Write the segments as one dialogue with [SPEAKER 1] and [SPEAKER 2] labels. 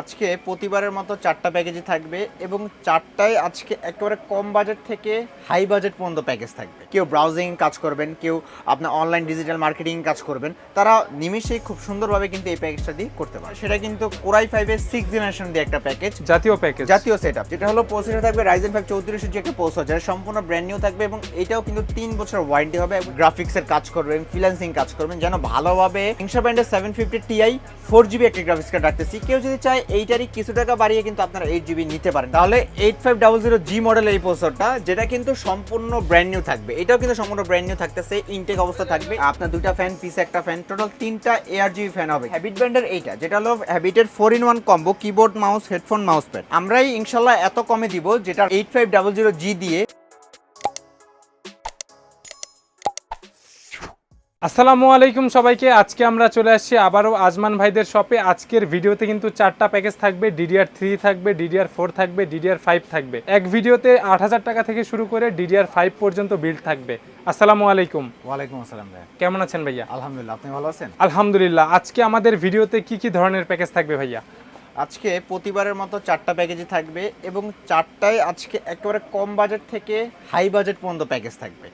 [SPEAKER 1] আজকে প্রতিবারের মতো চারটা প্যাকেজই থাকবে এবং চারটায় আজকে একেবারে কম বাজেট থেকে হাই বাজেট পর্যন্ত প্যাকেজ থাকবে। কেউ ব্রাউজিং কাজ করবেন কেউ আপনার অনলাইন ডিজিটাল মার্কেটিং কাজ করবেন। তারা নিমিশেই খুব সুন্দরভাবে কিন্তু এই প্যাকেজটা দিয়ে করতে পারে সেটা কিন্তু কোরাই ফাইভের সিক্স জেনারেশন দিয়ে একটা প্যাকেজ
[SPEAKER 2] জাতীয় প্যাকেজ
[SPEAKER 1] জাতীয় সেট আপ যেটা হলো প্রসেসর থাকবে রাইজেন ফাইভ চৌত্রিশ যে একটা প্রসেসর যেটা সম্পূর্ণ ব্র্যান্ড নিউ থাকবে এবং এটাও কিন্তু তিন বছর ওয়ারেন্টি হবে গ্রাফিক্সের কাজ করবেন ফ্রিল্যান্সিং কাজ করবেন যেন ভালোভাবে ইনশা ব্র্যান্ডের seven fifty Ti four GB একটা গ্রাফিক্স কার্ড রাখতেছি কেউ যদি চায় এইটারই কিছু টাকা বাড়িয়ে কিন্তু আপনারা এইট জিবি নিতে পারেন। তাহলে eight five double zero G model এই প্রসেসরটা যেটা কিন্তু সম্পূর্ণ ব্র্যান্ড নিউ থাকবে। এটাও কিন্তু সম্পূর্ণ ব্র্যান্ড নিউ থাকতেছে ইনটেক অবস্থা থাকবে। আপনার দুটা ফ্যান পিস একটা ফ্যান টোটাল তিনটা A R G B fan হবে। হ্যাবিট ব্র্যান্ডের এইটা, যেটা হলো হ্যাবিটের four in one combo keyboard mouse headphone mouse pad আমরাই ইনশাল্লাহ এত কমে দিব, যেটা eight five double zero G দিয়ে
[SPEAKER 2] আসসালামু আলাইকুম সবাইকে। আজকে আমরা চলে আসছি আবারও আজমান ভাইদের শপে। আজকের ভিডিওতে কিন্তু চারটা প্যাকেজ থাকবে। ডিডিআর থ্রি থাকবে ডিডিআর ফোর থাকবে ডিডিআর ফাইভ থাকবে। এক ভিডিওতে আট হাজার টাকা থেকে শুরু করে ডিডিআর ফাইভ পর্যন্ত বিল্ড থাকবে। আসসালামু আলাইকুম।
[SPEAKER 1] ওয়ালাইকুম আসসালাম ভাইয়া
[SPEAKER 2] কেমন আছেন ভাইয়া?
[SPEAKER 1] আলহামদুলিল্লাহ আপনি ভালো আছেন?
[SPEAKER 2] আলহামদুলিল্লাহ। আজকে আমাদের ভিডিওতে কি কি ধরনের প্যাকেজ থাকবে ভাইয়া?
[SPEAKER 1] আজকে প্রতিবারের মতো চারটা প্যাকেজই থাকবে এবং চারটায় আজকে একেবারে কম বাজেট থেকে হাই বাজেট পর্যন্ত প্যাকেজ থাকবে।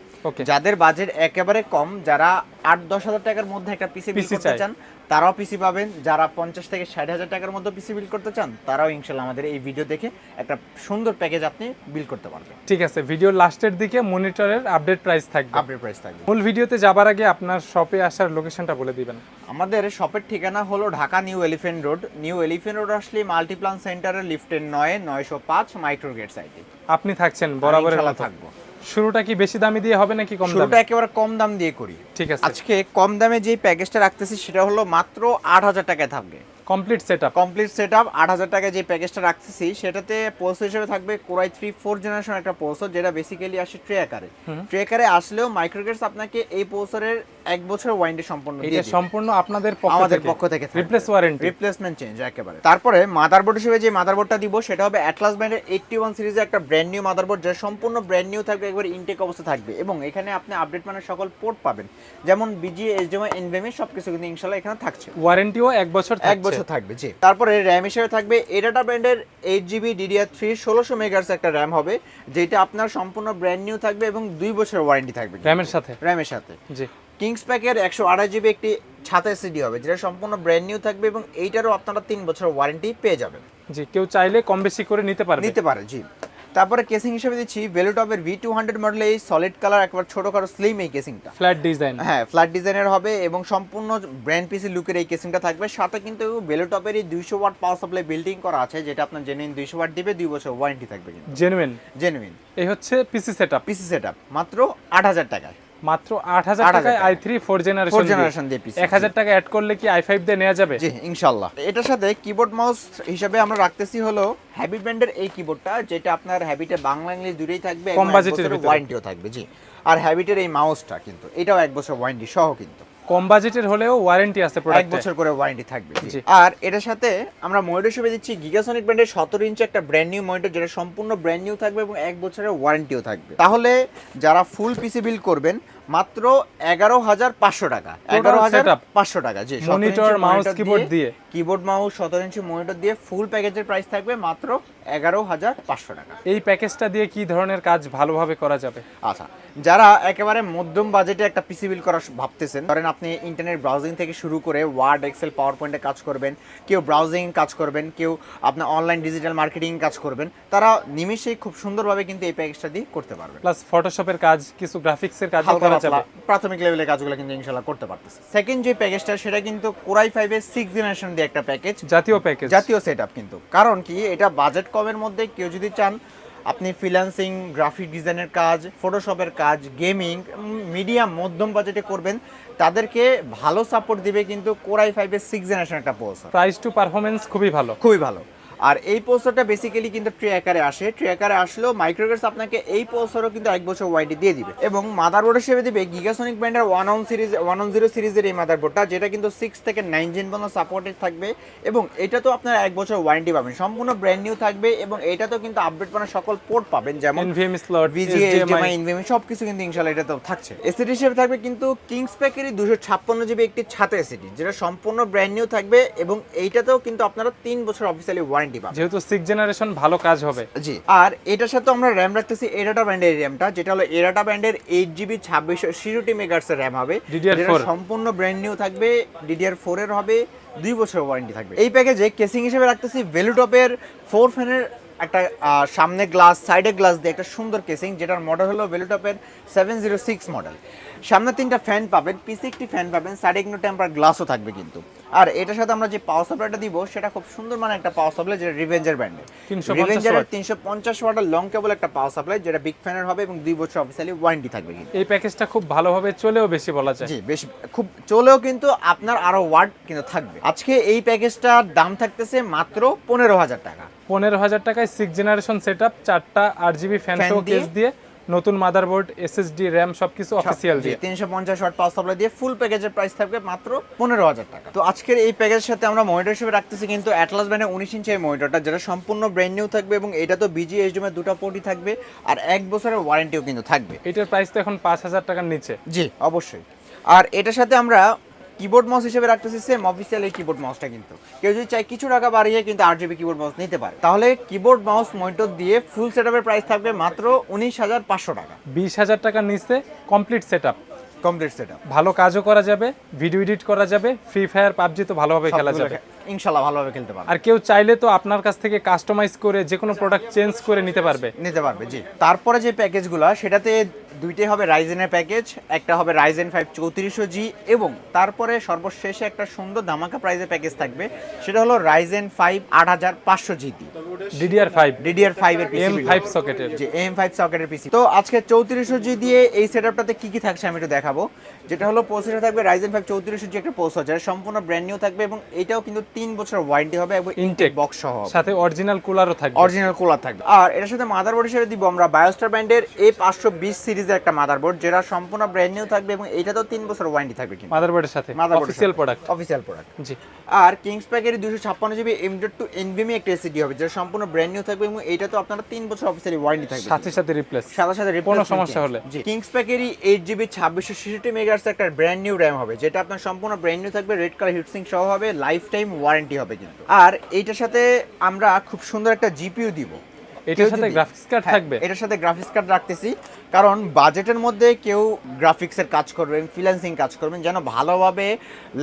[SPEAKER 1] যাদের বাজেট একেবারে কম যারা আট দশ হাজার টাকার মধ্যে একটা পিসি বিল করতে চান তারাও পিসি পাবেন। যারা পঞ্চাশ থেকে ষাট হাজার টাকার মধ্যে পিসি বিল করতে চান তারাও ইনশাল্লাহ আমাদের এই ভিডিও দেখে একটা সুন্দর প্যাকেজ আপনি বিল করতে পারবেন।
[SPEAKER 2] ঠিক আছে ভিডিও লাস্টের দিকে মনিটরের আপডেট প্রাইস থাকবে।
[SPEAKER 1] আপডেট প্রাইস থাকবে।
[SPEAKER 2] মূল ভিডিওতে যাবার আগে আপনার শপে আসার লোকেশনটা বলে দিবেন।
[SPEAKER 1] আমাদের শপের ঠিকানা হলো Dhaka New Elephant Road New Elephant Road আসলে মাল্টিপ্লান সেন্টারের লিফটের নয় নয়শো পাঁচ মাইক্রো গেট সাইটে
[SPEAKER 2] আপনি থাকছেন বরাবর
[SPEAKER 1] থাকব।
[SPEAKER 2] শুরুটা কি বেশি দামি দিয়ে হবে নাকি কম
[SPEAKER 1] শুরুটা একেবারে কম দাম দিয়ে করি।
[SPEAKER 2] ঠিক আছে।
[SPEAKER 1] আজকে কম দামে যে প্যাকেজটা রাখতেছি সেটা হলো মাত্র আট হাজার টাকায় থাকবে।
[SPEAKER 2] Complete setup
[SPEAKER 1] complete set up আট হাজার টাকায় যে প্যাকেজটা রাখতেছি সেটাতে প্রসেসর হিসেবে থাকবে Core i three four generation একটা প্রসেসর যেটা বেসিক্যালি আসে ট্রে আকারে ট্রে আকারে আসলেও মাইক্রোগেটস আপনাকে এই পোস্টরের এক বছরের ওয়ারেন্টি সম্পূর্ণ
[SPEAKER 2] এটা সম্পূর্ণ আপনাদের পক্ষ
[SPEAKER 1] আমাদের পক্ষ থেকে
[SPEAKER 2] রিপ্লেস ওয়ারেন্টি
[SPEAKER 1] রিপ্লেসমেন্ট চেঞ্জ একেবারে। তারপরে মাদারবোর্ড হিসেবে যে মাদারবোর্ডটা দিব সেটা হবে অ্যাটলাস ব্র্যান্ডের এইটটি ওয়ান সিরিজের একটা ব্র্যান্ড নিউ মাদারবোর্ড যেটা সম্পূর্ণ ব্র্যান্ড নিউ থাকবে একবার ইনটেক অবস্থা থাকবে। এবং এখানে আপনি আপডেট মানের সকল পোর্ট পাবেন। যেমন বিজি এইচডিএমআই এনভিএমই সব কিছু কিন্তু ইনশাল্লাহ এখানে থাকছে।
[SPEAKER 2] ওয়ারেন্টিও এক বছর
[SPEAKER 1] এক বছর থাকবে জি। তারপরে র্যাম হিসেবে থাকবে এডাটা ব্র্যান্ডের এইট জিবি ডিডিআর থ্রি ষোলোশো মেগার্স একটা র্যাম হবে যেটা আপনার সম্পূর্ণ ব্র্যান্ড নিউ থাকবে এবং দুই বছর ওয়ারেন্টি থাকবে।
[SPEAKER 2] র্যামের সাথে।
[SPEAKER 1] র্যামের সাথে।
[SPEAKER 2] জি।
[SPEAKER 1] কিংস প্যাকের একশো আড়াই জিবি একটি ছাতা সিডি হবে যেটা সম্পূর্ণ ব্র্যান্ড নিউ থাকবে এবং এইটারও আপনারা তিন বছর ওয়ারেন্টি পেয়ে যাবেন।
[SPEAKER 2] জি কেউ চাইলে কম বেশি করে নিতে পারে
[SPEAKER 1] নিতে পারে জি। তারপরে কেসিং হিসেবে দিচ্ছি ভেলুটপের ভি টু হান্ড্রেড মডেলে এই সলিড কালার একবার ছোটোখাটো স্লিম এই কেসিংটা
[SPEAKER 2] ফ্ল্যাট ডিজাইন
[SPEAKER 1] হ্যাঁ ফ্ল্যাট ডিজাইনের হবে এবং সম্পূর্ণ ব্র্যান্ড পিসি লুকের এই কেসিংটা থাকবে। সাথে কিন্তু বেলোটপেরই দুইশো ওয়াট পাওয়ার সাপ্লাই বিল্ডিং করা আছে যেটা আপনার জেনুইন দুইশো ওয়াট দিবে দুই বছর ওয়ারেন্টি থাকবে
[SPEAKER 2] জেনুইন
[SPEAKER 1] জেনুইন
[SPEAKER 2] এই হচ্ছে পিসি সেটআপ
[SPEAKER 1] পিসি সেট মাত্র আট হাজার টাকায়।
[SPEAKER 2] মাত্র
[SPEAKER 1] 8,000
[SPEAKER 2] টাকায় i3 4 জেনারেশন
[SPEAKER 1] 4
[SPEAKER 2] জেনারেশন
[SPEAKER 1] দিয়ে। পিসি
[SPEAKER 2] এক হাজার টাকা অ্যাড করলে কি i5 দিয়ে নেওয়া যাবে?
[SPEAKER 1] জি ইনশাল্লাহ এটার সাথে কিবোর্ড মাউস হিসাবে আমরা রাখতেছি হলো হ্যাবিট ব্র্যান্ডের এই কিবোর্ডটা যেটা আপনার হ্যাবিটে বাংলা ইংলিশ দুটোই থাকবে
[SPEAKER 2] কম বাজেটের
[SPEAKER 1] ওয়ারেন্টিও থাকবে জি। আর হ্যাবিটের এই মাউসটা কিন্তু এটাও এক বছর ওয়ারেন্টি সহ কিন্তু।
[SPEAKER 2] কম বাজেটের হলেও ওয়ারেন্টি আছে
[SPEAKER 1] এক বছর করে ওয়ারেন্টি থাকবে। আর এটার সাথে আমরা মনিটর হিসেবে দিচ্ছি গিগাসনিক ব্র্যান্ডের সতেরো ইঞ্চি একটা ব্র্যান্ড নিউ মনিটর যেটা সম্পূর্ণ ব্র্যান্ড নিউ থাকবে এবং এক বছরের ওয়ারেন্টিও থাকবে। তাহলে যারা ফুল পিসি বিল করবেন মাত্র এগারো হাজার পাঁচশো টাকা। এগারো হাজার পাঁচশো টাকা জি
[SPEAKER 2] Monitor, mouse, keyboard দিয়ে।
[SPEAKER 1] কিবোর্ড মাউস সতেরো ইঞ্চি মনিটর দিয়ে ফুল প্যাকেজের প্রাইস থাকবে মাত্র এগারো হাজার পাঁচশো টাকা।
[SPEAKER 2] এই প্যাকেজটা দিয়ে কি ধরনের কাজ ভালোভাবে করা যাবে?
[SPEAKER 1] আচ্ছা যারা একেবারে মধ্যম বাজেটে একটা পিসি বিল করা ভাবতেছেন ধরেন আপনি ইন্টারনেট ব্রাউজিং থেকে শুরু করে ওয়ার্ড এক্সেল পাওয়ার পয়েন্টে কাজ করবেন কেউ ব্রাউজিং কাজ করবেন কেউ আপনার অনলাইন ডিজিটাল মার্কেটিং কাজ করবেন তারা নিমিশেই খুব সুন্দরভাবে কিন্তু এই প্যাকেজটা দিয়ে করতে পারবেন।
[SPEAKER 2] প্লাস ফটোশপের কাজ কিছু গ্রাফিক্সের কাজ যাবে
[SPEAKER 1] প্রাথমিক লেভেলের কাজগুলো কিন্তু ইনশাল্লাহ করতে পারতেছে। সেকেন্ড যে প্যাকেজটা সেটা কিন্তু কোরাই ফাইভের সিক্স জেনারেশন দিয়ে একটা প্যাকেজ
[SPEAKER 2] জাতীয় প্যাকেজ
[SPEAKER 1] জাতীয় সেট কিন্তু। কারণ কি এটা বাজেট কমের মধ্যে কেউ যদি চান আপনি ফ্রিল্যান্সিং গ্রাফিক ডিজাইনের কাজ ফটোশপের কাজ গেমিং মিডিয়াম মধ্যম বাজেটে করবেন তাদেরকে ভালো সাপোর্ট দিবে কিন্তু কোরাই ফাইভের সিক্স জেনারেশন একটা পোস্ট
[SPEAKER 2] প্রাইস টু পারফরমেন্স খুবই ভালো।
[SPEAKER 1] খুবই ভালো। আর এই পোস্টারটা বেসিক্যালি কিন্তু ট্রে আকারে আসে। ট্রে আকারে আসলেও মাইক্রোগ্রেস আপনাকে এই পোস্টারও কিন্তু এক বছর ওয়ারেন্টি দিয়ে দিবে। এবং মাদারবোর্ড হিসেবে দিবে গিগাসনিক ব্র্যান্ডের one on series one on zero সিরিজের এই মাদারবোর্ডটা যেটা কিন্তু সিক্স থেকে নাইন জেন পর্যন্ত সাপোর্টেড থাকবে। এবং এটা তো আপনার এক বছর ওয়ারেন্টি পাবেন। সম্পূর্ণ ব্র্যান্ড নিউ থাকবে এবং এটা তো কিন্তু আপডেট করার সকল পোর্ট পাবেন যেমন
[SPEAKER 2] এনভিএম স্লট
[SPEAKER 1] ভিজিএ এইচডিএমআই ইনভিএমআই সবকিছু কিন্তু ইনশাআল্লাহ এটা তো থাকছে এসিডি হিসেবে থাকবে কিন্তু কিংস প্যাকেরই দুশো ছাপ্পান্ন জিবি একটি ছাতা এসিডি যেটা সম্পূর্ণ ব্র্যান্ড নিউ থাকবে এবং এইটাতেও কিন্তু আপনারা তিন বছর অফিসিয়ালি ওয়ারেন্টি পাবেন
[SPEAKER 2] যেহেতু সিক্স জেনারেশন ভালো কাজ হবে।
[SPEAKER 1] জি আর এটার সাথে আমরা র্যাম রাখতেছি এরাটা ব্র্যান্ডের র্যামটা যেটা হলো এরাটা ব্র্যান্ডের এইট জিবি ছাব্বিশ শিরোটি মেগার্সের র্যাম হবে। যেটা সম্পূর্ণ ব্র্যান্ড নিউ থাকবে ডিডিআর ফোর এর হবে দুই বছর ওয়ারেন্টি থাকবে। এই প্যাকেজে কেসিং হিসেবে রাখতেছি ভেলুটপের ফোর ফ্যানের একটা সামনে গ্লাস সাইডে গ্লাস দিয়ে একটা সুন্দর কেসিং যেটার মডেল হলো ভেলুটপের সেভেন জিরো সিক্স মডেল সামনে তিনটা ফ্যান পাবেন পিসি একটি ফ্যান পাবেন সাইডে কিন্তু টেম্পার গ্লাসও থাকবে কিন্তু। আর এটার সাথে আমরা যে পাওয়ার সাপ্লাইটা দিব সেটা খুব সুন্দর মানে একটা পাওয়ার সাপ্লাই যেটা রিভেঞ্জার ব্র্যান্ডের
[SPEAKER 2] 350
[SPEAKER 1] রিভেঞ্জারের তিনশো পঞ্চাশ ওয়াটার লং কেবল একটা পাওয়ার সাপ্লাই যেটা বিগ ফ্যানের হবে এবং দুই বছর অফিসিয়ালি ওয়ারেন্টি থাকবে কিন্তু।
[SPEAKER 2] এই প্যাকেজটা খুব ভালোভাবে চলেও বেশি বলা যায়।
[SPEAKER 1] জি বেশ খুব চলেও কিন্তু আপনার আরও ওয়ার্ড কিন্তু থাকবে। আজকে এই প্যাকেজটার দাম থাকতেছে মাত্র পনেরো হাজার টাকা।
[SPEAKER 2] পনেরো হাজার টাকায় সিক্স জেনারেশন সেট আপ চারটা আট জিবি ফ্যান
[SPEAKER 1] Fan দিয়ে-
[SPEAKER 2] কেস দিয়ে। নতুন মাদারবোর্ড এসএসডি র্যাম সবকিছু অফিসিয়াল দিয়ে।
[SPEAKER 1] তিনশো পঞ্চাশ ওয়াট পাওয়ার সাপ্লাই দিয়ে ফুল প্যাকেজের প্রাইস থাকবে মাত্র পনেরো হাজার টাকা। তো আজকের এই প্যাকেজের সাথে আমরা মনিটর হিসেবে রাখতেছি কিন্তু অ্যাটলাস ব্যান্ডের উনিশ ইঞ্চি এই মনিটরটা যেটা সম্পূর্ণ ব্র্যান্ড নিউ থাকবে এবং এটা তো বিজি এইচডিএমের দুটো পোর্টই থাকবে আর এক বছরের ওয়ারেন্টিও কিন্তু থাকবে।
[SPEAKER 2] এটার প্রাইস তো এখন পাঁচ হাজার টাকার নিচে।
[SPEAKER 1] জি অবশ্যই। আর এটার সাথে আমরা কিবোর্ড মাউস হিসেবে রাখতেছি সেম অফিসিয়াল এই কিবোর্ড মাউসটা কিন্তু। কেউ যদি চাই কিছু টাকা বাড়িয়ে কিন্তু আর জিবি কিবোর্ড মাউস নিতে পারে। তাহলে কিবোর্ড মাউস মনিটর দিয়ে ফুল সেটআপের প্রাইস থাকবে মাত্র উনিশ হাজার পাঁচশো টাকা।
[SPEAKER 2] বিশ হাজার টাকার নিচে complete set up
[SPEAKER 1] complete set
[SPEAKER 2] ভালো কাজও করা যাবে ভিডিও এডিট করা যাবে ফ্রি ফায়ার পাবজি তো ভালোভাবে খেলা যাবে।
[SPEAKER 1] ইনশাল্লাহ ভালোভাবে খেলতে পারবে।
[SPEAKER 2] আর কেউ চাইলে তো আপনার কাছ থেকে কাস্টমাইজ করে যে কোনো প্রোডাক্ট চেঞ্জ করে নিতে পারবে।
[SPEAKER 1] নিতে পারবে জি। তারপরে যে প্যাকেজগুলো সেটাতে দুইটাই হবে রাইজেনের প্যাকেজ একটা হবে রাইজেন ফাইভ চৌত্রিশশো জি এবং তারপরে সর্বশেষে একটা সুন্দর ধামাকা প্রাইজের প্যাকেজ থাকবে সেটা হলো রাইজেন ফাইভ আট হাজার পাঁচশো GB
[SPEAKER 2] DDR five
[SPEAKER 1] DDR five এর
[SPEAKER 2] এম ফাইভ সকেটের
[SPEAKER 1] যে এম ফাইভ সকেটের পিসি তো আজকে চৌত্রিশশো জি দিয়ে এই সেটআপটাতে কি কি থাকছে আমি একটু দেখাবো। যেটা হলো প্রসেসর থাকবে রাইজেন ফাইভ চৌত্রিশশো জি একটা প্রসেসর যেটা সম্পূর্ণ ব্র্যান্ড নিউ থাকবে এবং এটাও কিন্তু তিন বছর ওয়ারেন্টি হবে এবং
[SPEAKER 2] Intake।
[SPEAKER 1] বক্স সহ
[SPEAKER 2] সাথে অরিজিনাল কুলারও থাকবে।
[SPEAKER 1] অরিজিনাল কুলার থাকবে। আর এটার সাথে মাদারবোর্ড হিসেবে দিব আমরা বায়োস্টার ব্র্যান্ডের এ পাঁচশো বিশ সিরিজের একটা মাদারবোর্ড যেটা সম্পূর্ণ ব্র্যান্ড নিউ থাকবে এবং এইটাতেও তিন বছর ওয়ারেন্টি থাকবে কিন্তু।
[SPEAKER 2] মাদারবোর্ডের সাথে। অফিসিয়াল প্রোডাক্ট
[SPEAKER 1] অফিসিয়াল প্রোডাক্ট
[SPEAKER 2] জি।
[SPEAKER 1] আর কিংস প্যাকের দুশো ছাপ্পান্ন GB M dot two NVMe একটা এসিডি হবে যেটা সম্পূর্ণ ব্র্যান্ড নিউ থাকবে এবং এটা তো আপনারা তিন বছর অফিসিয়ালি ওয়ারেন্টি থাকবে।
[SPEAKER 2] সাথে সাথে রিপ্লেস
[SPEAKER 1] সাথে সাথে
[SPEAKER 2] কোনো সমস্যা হলে।
[SPEAKER 1] কিংস প্যাকেরই এইট জিবি ছাব্বিশশো ছেষট্টি মেগার্স একটা ব্র্যান্ড নিউ র্যাম হবে, যেটা আপনার সম্পূর্ণ ব্র্যান্ড নিউ থাকবে রেড কালার হিটসিং সহ হবে লাইফ টাইম ওয়ারেন্টি হবে কিন্তু। আর এইটার সাথে আমরা খুব সুন্দর একটা জিপিও দিব।
[SPEAKER 2] এটার সাথে গ্রাফিক্স কার্ড
[SPEAKER 1] হ্যাঁ,
[SPEAKER 2] থাকবে।
[SPEAKER 1] এটার সাথে গ্রাফিক্স কার্ড রাখতেছি। কারণ বাজেটের মধ্যে কেউ গ্রাফিক্সের কাজ করবেন ফ্রিল্যান্সিং কাজ করবেন যেন ভালোভাবে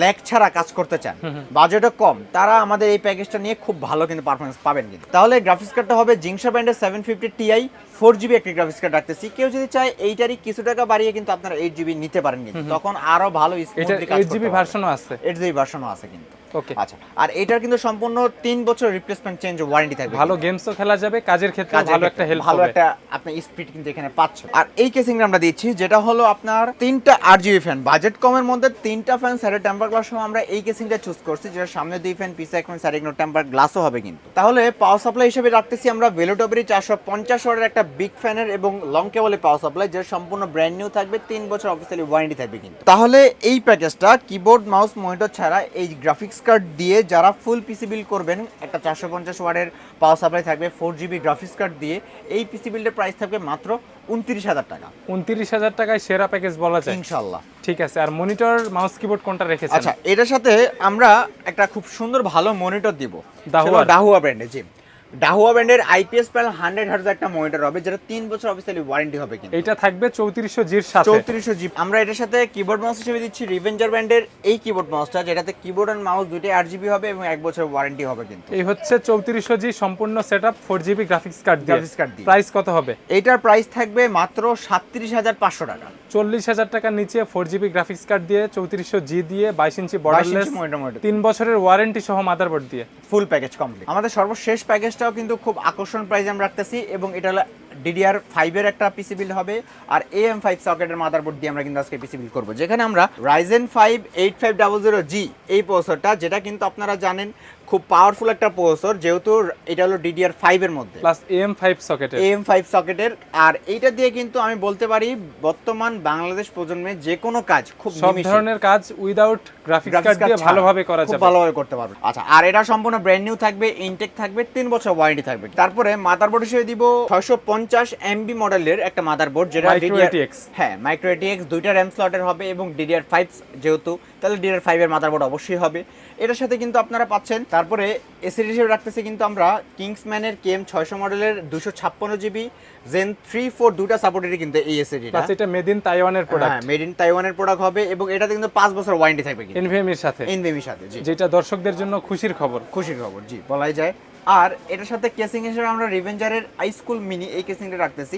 [SPEAKER 1] ল্যাক ছাড়া কাজ করতে চান। বাজেটও কম। তারা আমাদের এই প্যাকেজটা নিয়ে খুব ভালো কিন্তু পারফরমেন্স পাবেন কিন্তু। তাহলে গ্রাফিক্স কার্ডটা হবে জিংসা ব্র্যান্ডের seven fifty Ti four GB একটি গ্রাফিক্স কার্ড রাখতেছি। কেউ যদি চায় এইটারই কিছু টাকা বাড়িয়ে কিন্তু আপনারা এইট জিবি নিতে পারেন কিন্তু। তখন আরও ভালো স্মুথলি কাজ
[SPEAKER 2] জিবি ভার্সনও আছে।
[SPEAKER 1] এইট জিবি ভার্সনও আছে কিন্তু।
[SPEAKER 2] ওকে
[SPEAKER 1] আচ্ছা আর এটার কিন্তু সম্পূর্ণ তিন বছর রিপ্লেসমেন্ট চেঞ্জ ওয়ারেন্টি থাকবে।
[SPEAKER 2] ভালো গেমসও খেলা যাবে কাজের ক্ষেত্রে ভালো একটা হেল্প
[SPEAKER 1] ভালো একটা আপনি স্পিড কিন্তু এখানে পাচ্ছেন আর এই কেসিংটা আমরা দিচ্ছি যেটা হলো আপনার তিনটা জিবি ফ্যান বাজেট কমের মধ্যে তিনটা ফ্যান সাইডে টেম্পার গ্লাস সহ আমরা এই কেসিংটা চুজ করছি যেটা সামনে দুই ফ্যান পিছে এক ফ্যান সাইডে টেম্পার গ্লাসও হবে কিন্তু। তাহলে পাওয়ার সাপ্লাই হিসেবে রাখতেছি আমরা ভেলোটবেরি চারশো পঞ্চাশ একটা বিগ ফ্যানের এবং লং কেবলের পাওয়ার সাপ্লাই যেটা সম্পূর্ণ ব্র্যান্ড নিউ থাকবে তিন বছর অফিসিয়ালি ওয়ারেন্টি থাকবে কিন্তু। তাহলে এই প্যাকেজটা কিবোর্ড মাউস মনিটর ছাড়া এই গ্রাফিক্স কার্ড দিয়ে যারা ফুল পিসি বিল করবেন একটা চারশো পঞ্চাশ ওয়ার্ডের পাওয়ার সাপ্লাই থাকবে ফোর জিবি গ্রাফিক্স কার্ড দিয়ে এই পিসি বিলের প্রাইস থাকবে মাত্র উনত্রিশ হাজার টাকা।
[SPEAKER 2] উনত্রিশ হাজার টাকায় সেরা প্যাকেজ বলা যায়।
[SPEAKER 1] ইনশাল্লাহ
[SPEAKER 2] ঠিক আছে আর মনিটর মাউস কিবোর্ড কোনটা রেখেছে
[SPEAKER 1] আচ্ছা এটার সাথে আমরা একটা খুব সুন্দর ভালো মনিটর দিব।
[SPEAKER 2] দাহুয়া।
[SPEAKER 1] ডাহুয়া ব্র্যান্ডে জি। ডাহুয়া ব্র্যান্ডের আইপিএস প্যানেল হান্ড্রেড হার্জ একটা মনিটর হবে যেটা তিন বছর অফিসিয়ালি ওয়ারেন্টি হবে কিন্তু।
[SPEAKER 2] এটা থাকবে চৌত্রিশশো জির সাথে।
[SPEAKER 1] চৌত্রিশশো জিবি আমরা এটার সাথে কিবোর্ড মাউস হিসেবে দিচ্ছি রিভেঞ্জার ব্র্যান্ডের এই কিবোর্ড মাউসটা যেটাতে কিবোর্ড এন্ড মাউস দুটোই আট জিবি হবে এবং এক বছর ওয়ারেন্টি হবে কিন্তু।
[SPEAKER 2] এই হচ্ছে চৌত্রিশশো জি সম্পূর্ণ set up four GB graphics card
[SPEAKER 1] Graphics card দিয়ে।
[SPEAKER 2] প্রাইস কত হবে?
[SPEAKER 1] এইটার প্রাইস থাকবে মাত্র সাতত্রিশ হাজার পাঁচশো টাকা।
[SPEAKER 2] চল্লিশ হাজার টাকার নিচে ফোর জিবি গ্রাফিক্স কার্ড দিয়ে চৌত্রিশশো জি দিয়ে বাইশ ইঞ্চি বর্ডারলেস
[SPEAKER 1] মনিটর
[SPEAKER 2] তিন বছরের ওয়ারেন্টি সহ মাদারবোর্ড দিয়ে।
[SPEAKER 1] ফুল প্যাকেজ কমপ্লিট আমাদের সর্বশেষ প্যাকেজটাও কিন্তু খুব আকর্ষণ প্রাইস আমরা রাখতেছি এবং এটা হলো ডিডিআর ফাইভের একটা পিসি বিল হবে আর এ এম ফাইভ সকেটের মাদারবোর্ড দিয়ে আমরা কিন্তু আজকে পিসি বিল করব। যেখানে আমরা Ryzen five eight five double zero G এই প্রসেসরটা যেটা কিন্তু আপনারা জানেন খুব পাওয়ারফুল একটা প্রসেসর যেহেতু এটা হলো ডিডিআর ফাইভের মধ্যে।
[SPEAKER 2] প্লাস এম ফাইভ সকেটের
[SPEAKER 1] এম ফাইভ সকেটের আর এইটা দিয়ে কিন্তু আমি বলতে পারি বর্তমান বাংলাদেশ প্রজন্মে যে কোনো কাজ খুব
[SPEAKER 2] সব ধরনের কাজ উইদাউট গ্রাফিক্স কার্ড দিয়ে ভালোভাবে করা
[SPEAKER 1] খুব
[SPEAKER 2] যাবে।
[SPEAKER 1] ভালোভাবে করতে পারবে আচ্ছা আর এটা সম্পূর্ণ ব্র্যান্ড নিউ থাকবে ইনটেক থাকবে তিন বছর ওয়ারেন্টি থাকবে। তারপরে মাদারবোর্ড হিসেবে দিব ছয়শো পঞ্চাশ এমবি মডেলের একটা মাদারবোর্ড যেটা
[SPEAKER 2] ATX
[SPEAKER 1] হ্যাঁ মাইক্রো এটিএক্স দুইটা র্যাম স্লটের হবে এবং ডিডিআর ফাইভ যেহেতু তাহলে ডিডিআর ফাইভের মাদারবোর্ড অবশ্যই হবে। এটার সাথে কিন্তু আপনারা পাচ্ছেন তারপরে এসিডি হিসেবে রাখতেছি কিন্তু আমরা কিংসম্যানের কেএম ছয়শো মডেলের দুশো ছাপ্পান্ন জিবি জেন থ্রি ফোর দুটা সাপোর্টেরই কিন্তু এই এসিডিটা
[SPEAKER 2] এটা মেড ইন তাইওয়ানের
[SPEAKER 1] হ্যাঁ
[SPEAKER 2] প্রোডাক্ট
[SPEAKER 1] মেড ইন তাইওয়ানের প্রোডাক্ট হবে এবং এটাতে কিন্তু পাঁচ বছর ওয়ারেন্টি থাকবে
[SPEAKER 2] এনভিএম এর সাথে।
[SPEAKER 1] এনবিএমির সাথে
[SPEAKER 2] যেটা দর্শকদের জন্য খুশির খবর।
[SPEAKER 1] খুশির খবর জি বলাই যায়। আর এটার সাথে কেসিং হিসেবে আমরা রিভেঞ্জারের আই স্কুল মিনি এই কেসিংটা রাখতেছি।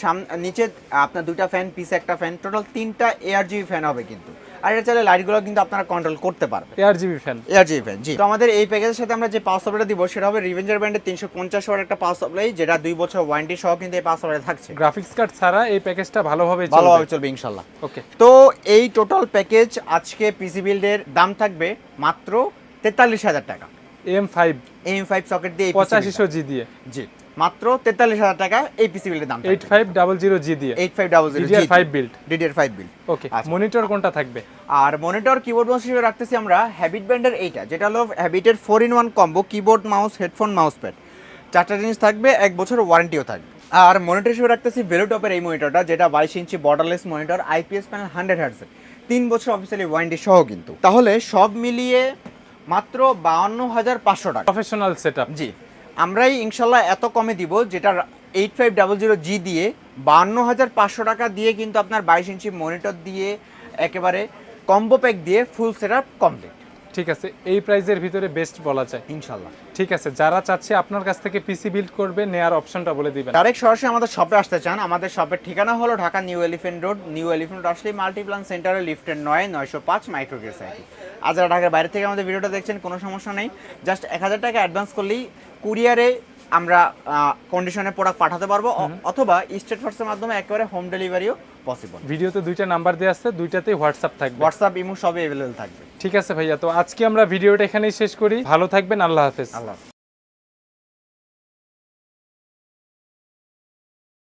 [SPEAKER 1] সাম নিচে আপনার দুইটা ফ্যান পিছে একটা ফ্যান টোটাল তিনটা A R G B fan হবে কিন্তু। আর এটা চাইলে লাইটগুলো কিন্তু আপনারা কন্ট্রোল করতে পারবেন।
[SPEAKER 2] A R G B fan
[SPEAKER 1] A R G B fan জি। তো আমাদের এই প্যাকেজের সাথে আমরা যে পাওয়ার সাপ্লাইটা দিব সেটা হবে রিভেঞ্জার ব্র্যান্ডের তিনশো পঞ্চাশ ওয়াট একটা পাওয়ার সাপ্লাই যেটা দুই বছর ওয়ারেন্টি সহ কিন্তু এই পাওয়ার সাপ্লাই থাকছে।
[SPEAKER 2] গ্রাফিক্স কার্ড ছাড়া এই প্যাকেজটা ভালোভাবে
[SPEAKER 1] ভালোভাবে
[SPEAKER 2] চলবে।
[SPEAKER 1] চলবে ইনশাল্লাহ।
[SPEAKER 2] ওকে
[SPEAKER 1] তো এই টোটাল প্যাকেজ আজকে পিসি বিল্ডের দাম থাকবে মাত্র তেতাল্লিশ হাজার টাকা।
[SPEAKER 2] M five
[SPEAKER 1] M five socket দিয়ে
[SPEAKER 2] পঁচাশিশো জি দিয়ে।
[SPEAKER 1] জি। মাত্র তেতাল্লিশ হাজার টাকা এই পিসি বিল্ডের দাম
[SPEAKER 2] eight five double zero G দিয়ে।
[SPEAKER 1] Eight five double zero
[SPEAKER 2] DDR five build
[SPEAKER 1] DDR five build
[SPEAKER 2] okay. Monitor কোনটা থাকবে?
[SPEAKER 1] আর মনিটর কিবোর্ড মাউস হিসেবে রাখতেছি আমরা হ্যাবিট ব্যান্ডের এইটা যেটা হলো হ্যাবিটের four in one combo keyboard mouse headphone mouse pad চারটা জিনিস থাকবে এক বছর ওয়ারেন্টিও থাকবে। আর মনিটর হিসেবে রাখতেছি ভেলোটপের এই মনিটরটা যেটা বাইশ ইঞ্চি borderless monitor IPS panel hundred হার্টসের তিন বছর অফিসিয়ালি ওয়ারেন্টি সহ কিন্তু। তাহলে সব মিলিয়ে মাত্র বাউন্ন হাজার পাঁচশো টাকা।
[SPEAKER 2] প্রফেশনাল সেটআপ
[SPEAKER 1] জি। আমরাই ইনশাল্লাহ এত কমে দিব যেটা eight five double zero G দিয়ে বাউান্ন হাজার পাঁচশো টাকা দিয়ে কিন্তু আপনার বাইশ ইঞ্চি মনিটর দিয়ে একেবারে কম্বো প্যাক দিয়ে ফুল সেট আপ কমপ্লিট
[SPEAKER 2] ঠিক আছে এই প্রাইজের ভিতরে বেস্ট বলা যায়।
[SPEAKER 1] ইনশাল্লাহ
[SPEAKER 2] ঠিক আছে যারা চাচ্ছে আপনার কাছ থেকে পিসি বিল্ড করবে নেয়ার অপশনটা বলে দিবেন।
[SPEAKER 1] ডাইরেক্ট সরাসরি আমাদের শপে আসতে চান আমাদের শপের ঠিকানা হলো Dhaka New Elephant Road. New Elephant Road আসলে মাল্টিপ্লান সেন্টারে লিফটের নয় নয়শো পাঁচ মাইক্রোগ্রেস আইটি আর যারা ঢাকার বাইরে থেকে আমাদের ভিডিওটা দেখছেন কোনো সমস্যা নেই। জাস্ট এক হাজার টাকা অ্যাডভান্স করলেই কুরিয়ারে আমরা কন্ডিশনে প্রোডাক্ট পাঠাতে পারব অথবা স্টেট ফার্সের মাধ্যমে একেবারে হোম ডেলিভারিও পসিবল
[SPEAKER 2] ভিডিওতে দুইটা নাম্বার দেওয়া আছে দুইটাতেই হোয়াটসঅ্যাপ থাকবে।
[SPEAKER 1] হোয়াটসঅ্যাপ ইমো সবই অ্যাভেলেবল থাকবে।
[SPEAKER 2] ঠিক আছে ভাইয়া তো আজকে আমরা ভিডিওটা এখানেই শেষ করি। ভালো থাকবেন আল্লাহ হাফেজ।
[SPEAKER 1] আল্লাহ।